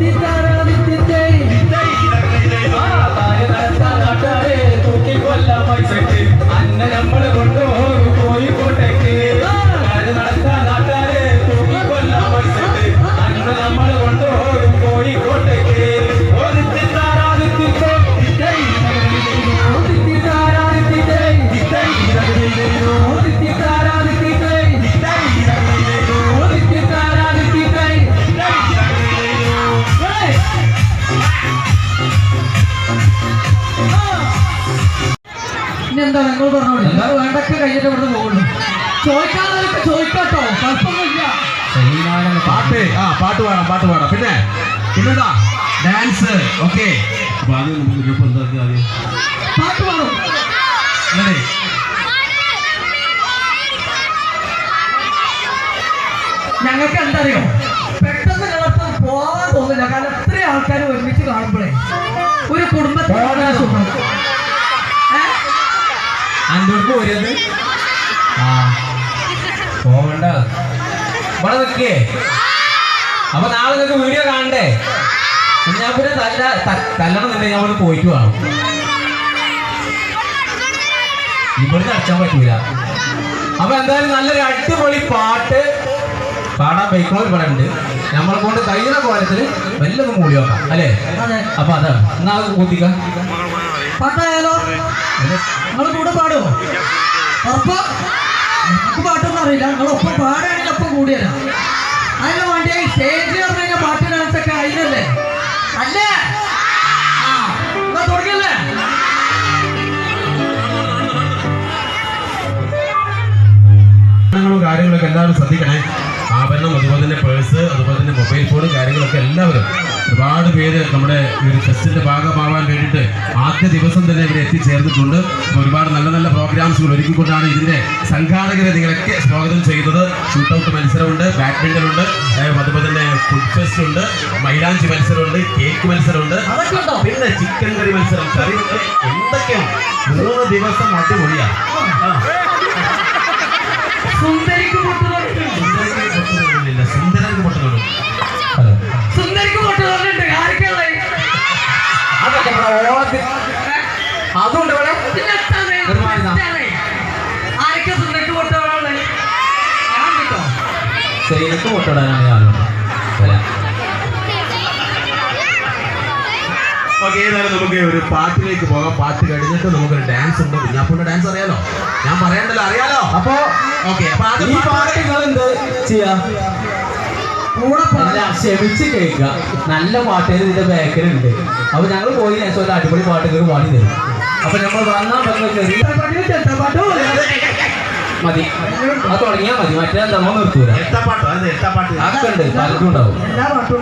Tita എന്താ നിങ്ങൾ പറഞ്ഞോളൂ? എന്താ വേണ്ടൊക്കെ കഴിഞ്ഞിട്ട് ഇവിടുന്ന് പോകുള്ളൂ. ചോദിക്കാതെ ചോദിക്കാട്ടോ. കുഴപ്പമൊന്നുമില്ല. പാട്ട് ആ പാട്ട് പാടാം പാട്ട് പാടാം. പിന്നെ പിന്നെന്താ? ഡാൻസ് ഓക്കെ അപ്പൊ ആദ്യം നമുക്ക് ഗ്രൂപ്പ് എന്താ ആദ്യം? പാട്ട് പാടും. അല്ലേ ഞങ്ങൾക്ക് എന്തറിയോ? അന്തോർക്ക് പോരത് ആ. പോകണ്ട. ഇവിടെ നിൽക്കേ. അപ്പൊ നാളെ നിങ്ങൾക്ക് വീഡിയോ കാണണ്ടേ? ഞാൻ പിന്നെ തല്ല തല്ലണം എന്നുണ്ടെങ്കിൽ ഞാൻ ഇവിടെ പോയിട്ട് വേണം ഇവിടുന്ന് അടച്ചാൻ പറ്റൂല. അപ്പൊ എന്തായാലും നല്ലൊരു അടിപൊളി പാട്ട് പാടാൻ ബൈക്കോൾ ഇവിടെ ഉണ്ട്. നമ്മളെ കൊണ്ട് കഴിയുന്ന കോലത്തിൽ വല്ലതും മൂടി നോക്കാം അല്ലേ? അതെ അപ്പൊ അതാണ്. എന്നാ കൂട്ടിക്കാം പാട്ടായാലോ? നിങ്ങൾ കൂടെ പാടുമോ ഉറപ്പോ? നമുക്ക് പാട്ടൊന്നും അറിയില്ല. നിങ്ങൾ ഒപ്പം പാടുകയാണെങ്കിൽ ഒപ്പം കൂടിയല്ല അതിന് വേണ്ടി സ്റ്റേജിൽ പറഞ്ഞു കഴിഞ്ഞാൽ പാട്ട് ഡാൻസ് ഒക്കെ അതിനല്ലേ അല്ലേ? ആ എന്നാ തുടങ്ങിയല്ലേ? കാര്യങ്ങളൊക്കെ എല്ലാവരും ശ്രദ്ധിക്കണേ. ആഭരണം അതുപോലെ തന്നെ പേഴ്സ് അതുപോലെ തന്നെ മൊബൈൽ ഫോൺ കാര്യങ്ങളൊക്കെ എല്ലാവരും ഒരുപാട് പേര് നമ്മുടെ ഈ ഒരു ഫെസ്റ്റിന്റെ ഭാഗമാവാൻ വേണ്ടിയിട്ട് ആദ്യ ദിവസം തന്നെ ഇവിടെ എത്തിച്ചേർന്നിട്ടുണ്ട്. ഒരുപാട് നല്ല നല്ല പ്രോഗ്രാംസുകൾ ഒരുക്കിക്കൊണ്ടാണ് ഇതിന്റെ സംഘാടകരെ നിങ്ങളൊക്കെ സ്വാഗതം ചെയ്യുന്നത്. ഷൂട്ടൗട്ട് മത്സരമുണ്ട് ബാഡ്മിന്റൺ ഉണ്ട് അതുപോലെ തന്നെ ഫുഡ് ഫെസ്റ്റ് ഉണ്ട് മൈലാഞ്ചി മത്സരമുണ്ട് കേക്ക് മത്സരമുണ്ട് പിന്നെ ചിക്കൻ കറി മത്സരം. കറി എന്തൊക്കെയാണ് മൂന്ന് ദിവസം അടിപൊളിയാണ്. സുന്ദരിക്ക് ഓക്കെ ഏതായാലും നമുക്ക് ഒരു പാട്ടിലേക്ക് പോകാം. പാട്ട് കഴിഞ്ഞിട്ട് നമുക്കൊരു ഡാൻസ് ഉണ്ട്. കുഞ്ഞാപ്പൂന്റെ ഡാൻസ് അറിയാലോ? ഞാൻ പറയണ്ടല്ലോ അറിയാലോ? അപ്പൊ ഓക്കെ ഈ എന്ത് ചെയ്യാ? കൂടെ ക്ഷമിച്ച് കേൾക്കുക. നല്ല പാട്ടുകൾ ഇതിന്റെ ബാക്കിലുണ്ട് അപ്പൊ ഞങ്ങൾ പോയി ഒരു അടിപൊളി പാട്ടുകൾ പാടി തരും. അപ്പൊ നമ്മൾ വന്നാൽ ചെറിയ മതി. അത് തുടങ്ങിയാ മതി. മറ്റേ നമ്മൾ നിർത്തൂല. ഉണ്ട്. പലതും ഉണ്ടാവും. എല്ലാ പാട്ടും.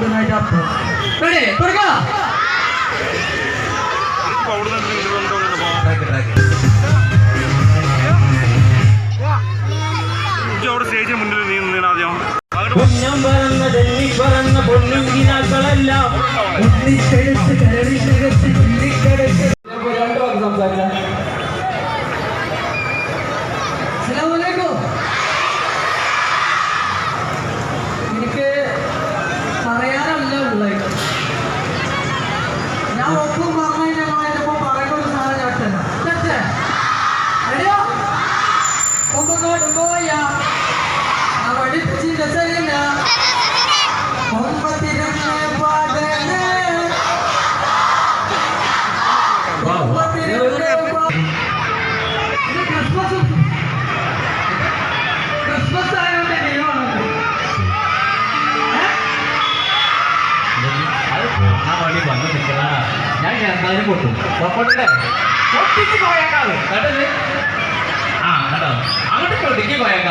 അവിടെ സ്റ്റേജിന് മുന്നിൽ നീ നിന്നാ ആദ്യം. കുഞ്ഞം പറന്ന തെന്നി പറന്ന പൊന്നിങ്കിനാക്കളെല്ലാം ഉണ്ണിക്കെടുത്ത് കരടി നികത്തി ഉണ്ണിക്കെടുത്ത് ആ വഴി വന്ന് നിൽക്കണ ഞാൻ എന്തായാലും പൊട്ടും പൊട്ടണ്ടേ പൊട്ടിച്ച് പോയേക്കാൾ കേട്ടത് ആ കേട്ടോ അങ്ങോട്ട് പൊട്ടിക്ക് പോയേക്കാൾ